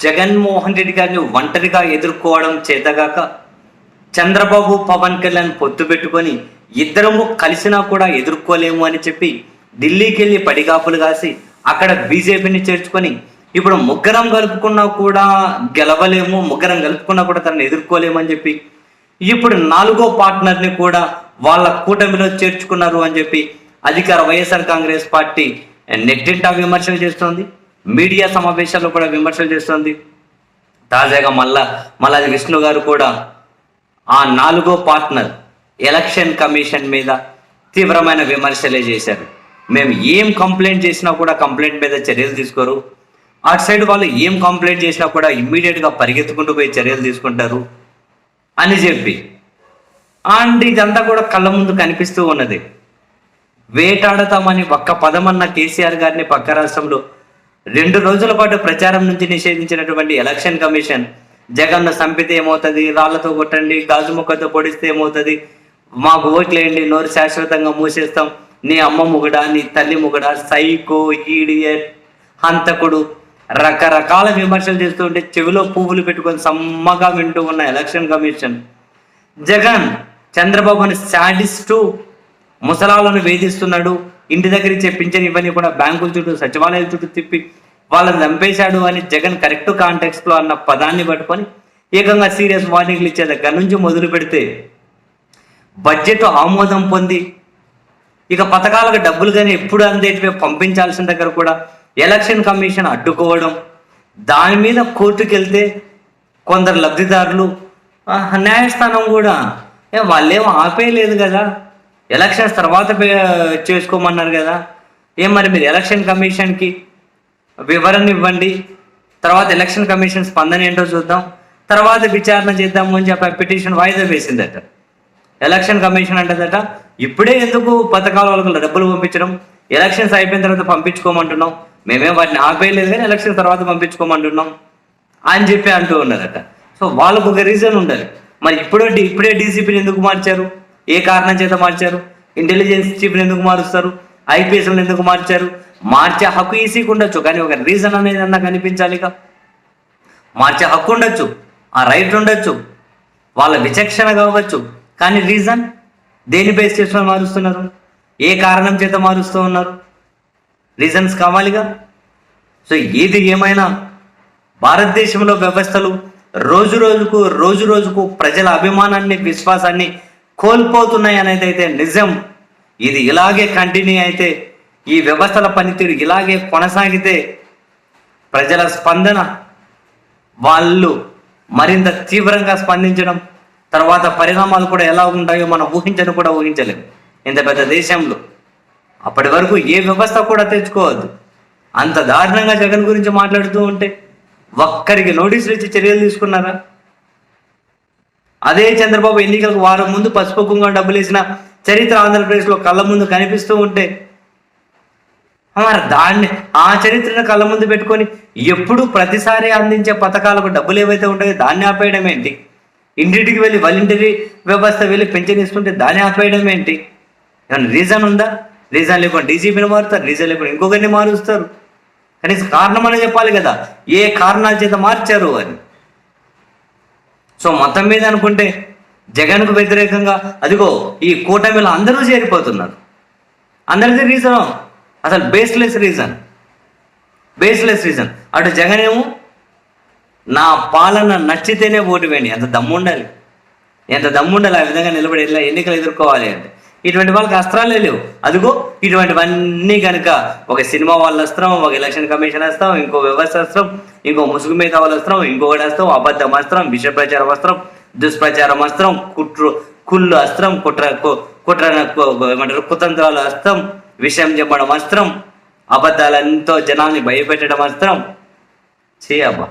జగన్మోహన్ రెడ్డి గారిని ఒంటరిగా ఎదుర్కోవడం చేతగాక చంద్రబాబు పవన్ కళ్యాణ్ పొత్తు పెట్టుకొని ఇద్దరము కలిసినా కూడా ఎదుర్కోలేము అని చెప్పి ఢిల్లీకి వెళ్ళి పడిగాపులు కాసి అక్కడ బీజేపీని చేర్చుకొని ఇప్పుడు ముగ్గురం కలుపుకున్నా కూడా గెలవలేము ముగ్గురం కలుపుకున్నా కూడా తనని ఎదుర్కోలేము అని చెప్పి ఇప్పుడు నాలుగో పార్ట్నర్ని కూడా వాళ్ళ కూటమిలో చేర్చుకున్నారు అని చెప్పి అధికార వైఎస్ఆర్ కాంగ్రెస్ పార్టీ నెట్టింటా విమర్శలు చేస్తోంది. మీడియా సమావేశాల్లో కూడా విమర్శలు చేస్తుంది. తాజాగా మళ్ళా మల్లాది విష్ణు గారు కూడా ఆ నాలుగో పార్ట్నర్ ఎలక్షన్ కమిషన్ మీద తీవ్రమైన విమర్శలే చేశారు. మేము ఏం కంప్లైంట్ చేసినా కూడా కంప్లైంట్ మీద చర్యలు తీసుకోరు. అటు సైడ్ వాళ్ళు ఏం కంప్లైంట్ చేసినా కూడా ఇమ్మీడియట్గా పరిగెత్తుకుంటూ పోయి చర్యలు తీసుకుంటారు అని చెప్పి. అండ్ ఇదంతా కూడా కళ్ళ ముందు కనిపిస్తూ ఉన్నది. వేటాడతామని ఒక్క పదమన్న కేసీఆర్ గారిని పక్క రాష్ట్రంలో రెండు రోజుల పాటు ప్రచారం నుంచి నిషేధించినటువంటి ఎలక్షన్ కమిషన్ జగన్ను చంపితే ఏమవుతుంది? రాళ్ళతో కొట్టండి గాజు ముక్కతో పొడిస్తే ఏమవుతుంది? మాకు ఓట్లేయండి నోరు శాశ్వతంగా మూసేస్తాం. నీ అమ్మ ముగడా నీ తల్లి ముగడా సైకో ఈడియట్ హంతకుడు రకరకాల విమర్శలు చేస్తుంటే చెవిలో పువ్వులు పెట్టుకొని సమ్మగా వింటూ ఉన్న ఎలక్షన్ కమిషన్ జగన్ చంద్రబాబుని శాడిస్టు ముసలాలను వేధిస్తున్నాడు ఇంటి దగ్గరికి చెప్పించని ఇవన్నీ కూడా బ్యాంకుల చుట్టూ సచివాలయాల చుట్టూ తిప్పి వాళ్ళని చంపేశాడు అని జగన్ కరెక్ట్ కాంటెక్స్ట్లో అన్న పదాన్ని పట్టుకొని ఏకంగా సీరియస్ వార్నింగ్లు ఇచ్చే దగ్గర నుంచి మొదలు పెడితే బడ్జెట్ ఆమోదం పొంది ఇక పథకాలకు డబ్బులు కానీ ఎప్పుడు అందేటివే పంపించాల్సిన దగ్గర కూడా ఎలక్షన్ కమిషన్ అడ్డుకోవడం దాని మీద కోర్టుకు వెళ్తే కొందరు లబ్ధిదారులు న్యాయస్థానం కూడా ఏ వాళ్ళేం ఆపేయలేదు కదా. ఎలక్షన్స్ తర్వాత పే- చేసుకోమన్నారు కదా. ఏం మరి మీరు ఎలక్షన్ కమిషన్కి వివరణ ఇవ్వండి. తర్వాత ఎలక్షన్ కమిషన్ స్పందన ఏంటో చూద్దాం. తర్వాత విచారణ చేద్దాము అని చెప్పి పిటిషన్ వాయిదా వేసిందట. ఎలక్షన్ కమిషన్ అంటదట ఇప్పుడే ఎందుకు పథకాల వాళ్ళకు డబ్బులు పంపించడం? ఎలక్షన్స్ అయిపోయిన తర్వాత పంపించుకోమంటున్నాం. మేమేం వాటిని ఆపేయలేదు కానీ ఎలక్షన్ తర్వాత పంపించుకోమంటున్నాం. అని చెప్పి అంటూ ఉన్నారట సో వాళ్ళకు ఒక రీజన్ ఉండాలి. మరి ఇప్పుడు ఇప్పుడే డీసీపీని ఎందుకు మార్చారు? ఏ కారణం చేత మార్చారు? ఇంటెలిజెన్స్ చీఫ్ని ఎందుకు మారుస్తారు? ఐపీఎస్లను ఎందుకు మార్చారు? మార్చే హక్కు ఈసీకి ఉండొచ్చు కానీ ఒక రీజన్ అనేది అన్న కనిపించాలిగా మార్చే హక్కు ఉండొచ్చు ఆ రైట్ ఉండొచ్చు వాళ్ళ విచక్షణ కావచ్చు కానీ రీజన్ దేని బేస్ చేసుకొని మారుస్తున్నారు? ఏ కారణం చేత మారుస్తూ ఉన్నారు? రీజన్స్ కావాలిగా సో ఏది ఏమైనా భారతదేశంలో వ్యవస్థలు రోజు రోజుకు రోజు రోజుకు ప్రజల అభిమానాన్ని విశ్వాసాన్ని కోల్పోతున్నాయి అనేది అయితే నిజం. ఇది ఇలాగే కంటిన్యూ అయితే ఈ వ్యవస్థల పనితీరు ఇలాగే కొనసాగితే ప్రజల స్పందన వాళ్ళు మరింత తీవ్రంగా స్పందించడం తర్వాత పరిణామాలు కూడా ఎలా ఉంటాయో మనం ఊహించను కూడా ఊహించలేము ఇంత పెద్ద దేశంలో అప్పటి వరకు ఏ వ్యవస్థ కూడా తెచ్చుకోవద్దు. అంత దారుణంగా జగన్ గురించి మాట్లాడుతూ ఉంటే ఒక్కరికి నోటీసులు ఇచ్చి చర్యలు తీసుకున్నారా? అదే చంద్రబాబు ఎన్నికలకు వారం ముందు పసుపు కుంకుమ డబ్బులు వేసిన చరిత్ర ఆంధ్రప్రదేశ్లో కళ్ళ ముందు కనిపిస్తూ ఉంటే మరి దాన్ని ఆ చరిత్రను కళ్ళ ముందు పెట్టుకొని ఎప్పుడు ప్రతిసారి అందించే పథకాలకు డబ్బులు ఏవైతే ఉంటాయో దాన్ని ఆపేయడం ఏంటి? ఇంటింటికి వెళ్ళి వాలంటరీ వ్యవస్థ వెళ్ళి పెన్షన్ ఇస్తుంటే దాన్ని ఆపేయడం ఏంటి? ఏమైనా రీజన్ ఉందా? రీజన్ లేకుండా డీజీపీని మారుతారు రీజన్ లేకుండా ఇంకొకరిని మారుస్తారు. కనీసం కారణం అని చెప్పాలి కదా ఏ కారణాల చేత మార్చారు అని? సో మొత్తం మీద అనుకుంటే జగన్కు వ్యతిరేకంగా అదిగో ఈ కూటమిలో అందరూ చేరిపోతున్నారు. అందరిది రీజన్ అసలు బేస్లెస్ రీజన్ బేస్లెస్ రీజన్ అటు జగన్ ఏమో నా పాలన నచ్చితేనే ఓటు వేయండి. ఎంత దమ్ముండాలి. ఎంత దమ్ముండాలి ఆ విధంగా నిలబడి ఎన్నికలు ఎదుర్కోవాలి అంటే. ఇటువంటి వాళ్ళకి అస్త్రాలే లేవు. అదిగో ఇటువంటివన్నీ కనుక ఒక సినిమా వాళ్ళ అస్త్రం ఒక ఎలక్షన్ కమిషన్ అస్త్రం ఇంకో వ్యవస్థ అస్త్రం ఇంకో ముసుగు మీద వాళ్ళ అస్త్రం ఇంకొకటి అస్త్రం అబద్ధం అస్త్రం విష ప్రచారం అస్త్రం దుష్ప్రచారం అస్త్రం కుట్రు కుళ్ళు అస్త్రం కుట్ర కు- కుట్ర కు- ఏమంటారు కుతంత్రాలు అస్త్రం విషయం చెప్పడం అస్త్రం అబద్ధాలంతో జనాల్ని భయపెట్టడం అస్త్రం. చేయబ్బా